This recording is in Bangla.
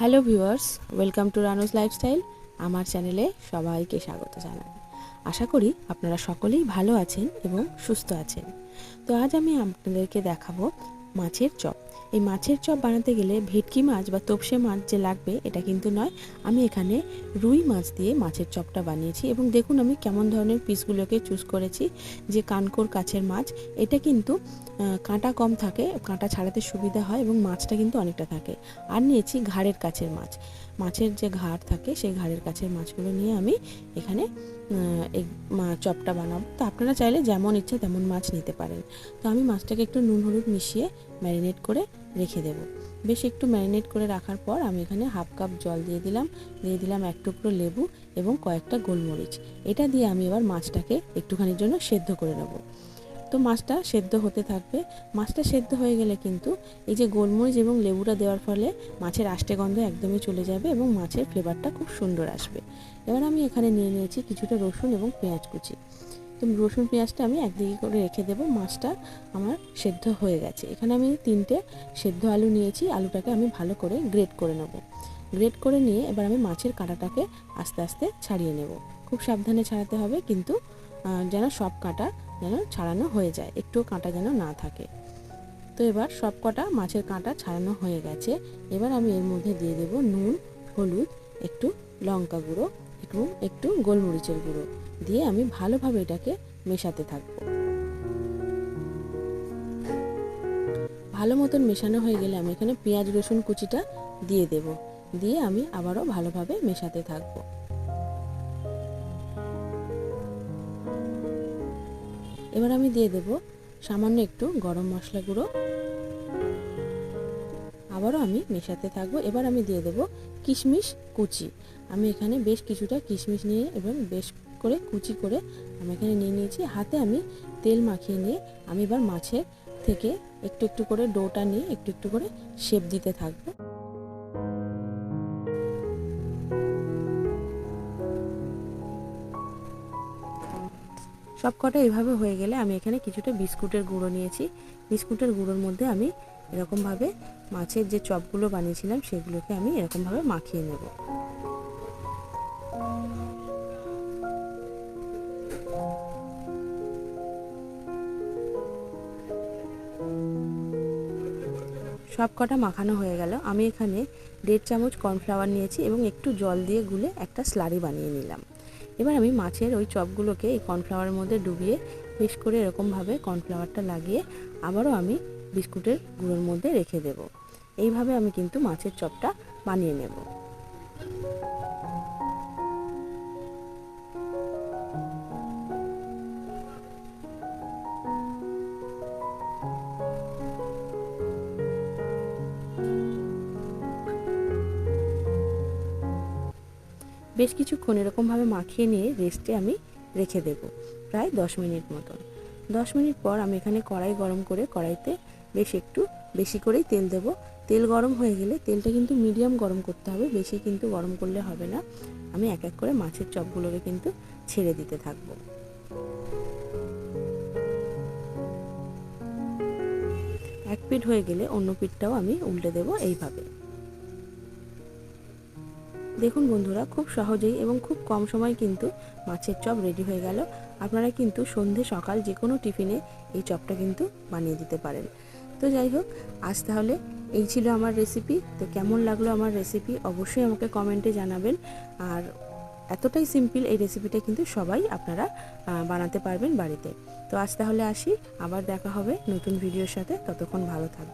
Hello viewers welcome to Ranu's lifestyle আমার চ্যানেলে সবাইকে স্বাগত জানাই। আশা করি আপনারা সকলেই ভালো আছেন এবং সুস্থ আছেন। তো আজ আমি আপনাদেরকে দেখাবো মাছের চপ। এই মাছের চপ বানাতে গেলে ভেটকি মাছ বা তোপসে মাছ যে লাগবে, এটা কিন্তু নয়। আমি এখানে রুই মাছ দিয়ে মাছের চপটা বানিয়েছি এবং দেখুন আমি কেমন ধরনের পিসগুলোকে চুজ করেছি। যে কানকোর কাছের মাছ, এটা কিন্তু কাঁটা কম থাকে, কাঁটা ছাড়াতে সুবিধা হয় এবং মাছটা কিন্তু অনেকটা থাকে। আর নিয়েছি ঘাড়ের কাছের মাছ। মাছের যে ঘাড় থাকে, সেই ঘাড়ের কাছের মাছগুলো নিয়ে আমি এখানে এই চপটা বানাবো। তো আপনারা চাইলে যেমন ইচ্ছা তেমন মাছ নিতে পারেন। তো আমি মাছটাকে একটু নুন, হলুদ মিশিয়ে ম্যারিনেট করে রেখে দেবো। বেশ একটু ম্যারিনেট করে রাখার পর আমি এখানে হাফ কাপ জল দিয়ে দিলাম। দিয়ে দিলাম এক টুকরো লেবু এবং কয়েকটা গোলমরিচ। এটা দিয়ে আমি এবার মাছটাকে একটুখানির জন্য সেদ্ধ করে নেব। তো মাছটা সেদ্ধ হতে থাকবে। মাছটা সেদ্ধ হয়ে গেলে কিন্তু এই যে গোলমরিচ এবং লেবুটা দেওয়ার ফলে মাছের আষ্টে গন্ধ একদমই চলে যাবে এবং মাছের ফ্লেভারটা খুব সুন্দর আসবে। এবার আমি এখানে নিয়ে নিয়েছি কিছুটা রসুন এবং পেঁয়াজ কুচি। তো রসুন পেঁয়াজটা আমি একদিকে করে রেখে দেবো, মাছটা আমার সেদ্ধ হয়ে গেছে। এখানে আমি তিনটে সেদ্ধ আলু নিয়েছি, আলুটাকে আমি ভালো করে গ্রেট করে নেব। গ্রেট করে নিয়ে এবার আমি মাছের কাঁটাটাকে আস্তে আস্তে ছাড়িয়ে নেব। খুব সাবধানে ছাড়াতে হবে কিন্তু যেন সব কাঁটা যেন ছাড়ানো হয়ে যায় একটু কাঁটা যেন না থাকে। তো এবার সব কটা মাছের কাঁটা ছাড়ানো হয়ে গেছে। এবার আমি এর মধ্যে দিয়ে দেব নুন, হলুদ, একটু লঙ্কা গুঁড়ো এবং একটু গোলমরিচের গুঁড়ো দিয়ে আমি ভালোভাবে এটাকে মেশাতে থাকব। ভালো মতন মেশানো হয়ে গেলে আমি এখানে পেঁয়াজ, রসুন কুচিটা দিয়ে দেব, দিয়ে আমি আবারও ভালোভাবে মেশাতে থাকব। এবার আমি দিয়ে দেব সামান্য একটু গরম মশলা গুঁড়ো আবারও আমি মেশাতে থাকব। এবার আমি দিয়ে দেব কিশমিশ কুচি। আমি এখানে বেশ কিছুটা কিশমিশ নিয়ে এবং বেশ করে কুচি করে আমি এখানে নিয়ে নিয়েছি। হাতে আমি তেল মাখিয়ে নিয়ে আমি এবার মাছের থেকে একটু একটু করে ডোটা নিয়ে একটু একটু করে শেপ দিতে থাকব। সব কটা এভাবে হয়ে গেলে আমি এখানে কিছুটা বিস্কুটের গুঁড়ো নিয়েছি। বিস্কুটের গুঁড়োর মধ্যে আমি এরকমভাবে মাছের যে চপগুলো বানিয়েছিলাম, সেগুলোকে আমি এরকমভাবে মাখিয়ে নেব। সব কটা মাখানো হয়ে গেল। আমি এখানে দেড় চামচ কর্নফ্লাওয়ার নিয়েছি এবং একটু জল দিয়ে গুলে একটা স্লারি বানিয়ে নিলাম। এবার আমি মাছের ওই চপগুলোকে এই কর্নফ্লাওয়ারের মধ্যে ডুবিয়ে বেশ করে এরকমভাবে কর্নফ্লাওয়ারটা লাগিয়ে আবারও আমি বিস্কুটের গুঁড়োর মধ্যে রেখে দেব। এইভাবে আমি কিন্তু মাছের চপটা বানিয়ে নেব। বেশ কিছুক্ষণ এরকমভাবে মাখিয়ে নিয়ে রেস্টে আমি রেখে দেব, প্রায় দশ মিনিট মতন। দশ মিনিট পর আমি এখানে কড়াই গরম করে কড়াইতে বেশ একটু বেশি করেই তেল দেব। তেল গরম হয়ে গেলে তেলটা কিন্তু মিডিয়াম গরম করতে হবে, বেশি কিন্তু গরম করলে হবে না। আমি এক এক করে মাছের চপগুলোকে কিন্তু ছেড়ে দিতে থাকব। এক পিঠ হয়ে গেলে অন্য পিঠটাও আমি উল্টে দেব এইভাবে। দেখুন বন্ধুরা, খুব সহজেই এবং খুব কম সময় কিন্তু মাছের চপ রেডি হয়ে গেল। আপনারা কিন্তু সন্ধে সকাল যে কোনো টিফিনে এই চপটা কিন্তু বানিয়ে দিতে পারেন। তো যাই হোক, আজ তাহলে এই ছিল আমার রেসিপি তো কেমন লাগল আমার রেসিপি অবশ্যই আমাকে কমেন্টে জানাবেন। আর এতটাই সিম্পল এই রেসিপিটা কিন্তু সবাই আপনারা বানাতে পারবেন বাড়িতে। তো আজ তাহলে আসি, আবার দেখা হবে নতুন ভিডিওর সাথে। ততক্ষণ ভালো থাকবে